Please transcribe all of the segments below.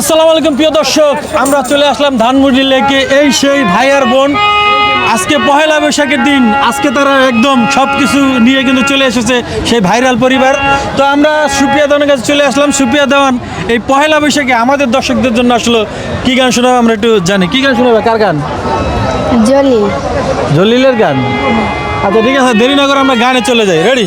আসসালামু আলাইকুম প্রিয় দর্শক আমরা চলে আসলাম ধানমুড়ি লেকে এই সেই ভাইয়ার বোন। আজকে পহেলা বৈশাখের দিন আজকে তারা একদম সব কিছু নিয়ে কিন্তু চলে এসেছে সেই ভাইরাল পরিবার। তো আমরা সুপ্রিয়া দেওয়ানের কাছে চলে আসলাম। সুপ্রিয়া দেওয়ান এই পহেলা বৈশাখে আমাদের দর্শকদের জন্য আসলো কী গান শোনাবে আমরা একটু জানি। কী গান শোনাবে? কার গান? জলিল। জলিলের গান? আচ্ছা ঠিক আছে দেরি না করে আমরা গানে চলে যাই। রেডি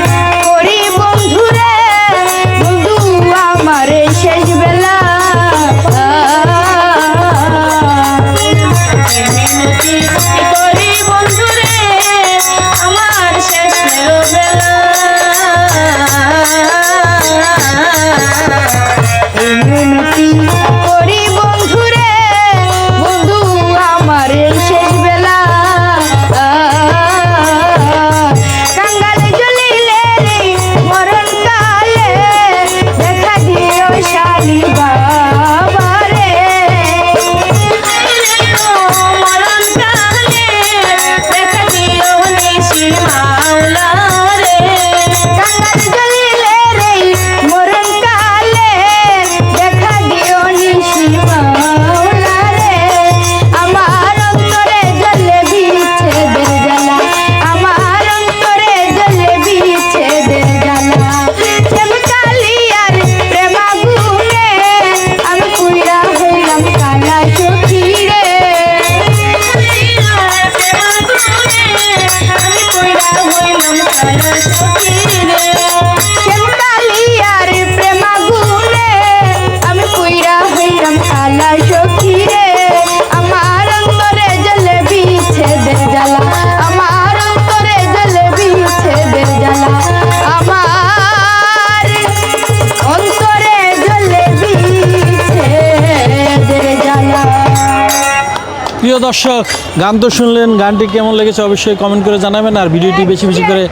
প্রিয় দর্শক, গান তো শুনলেন, গানটি কেমন লেগেছে অবশ্যই কমেন্ট করে জানাবেন আর ভিডিওটি বেশি বেশি করে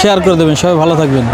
শেয়ার করে দেবেন। সবাই ভালো থাকবেন।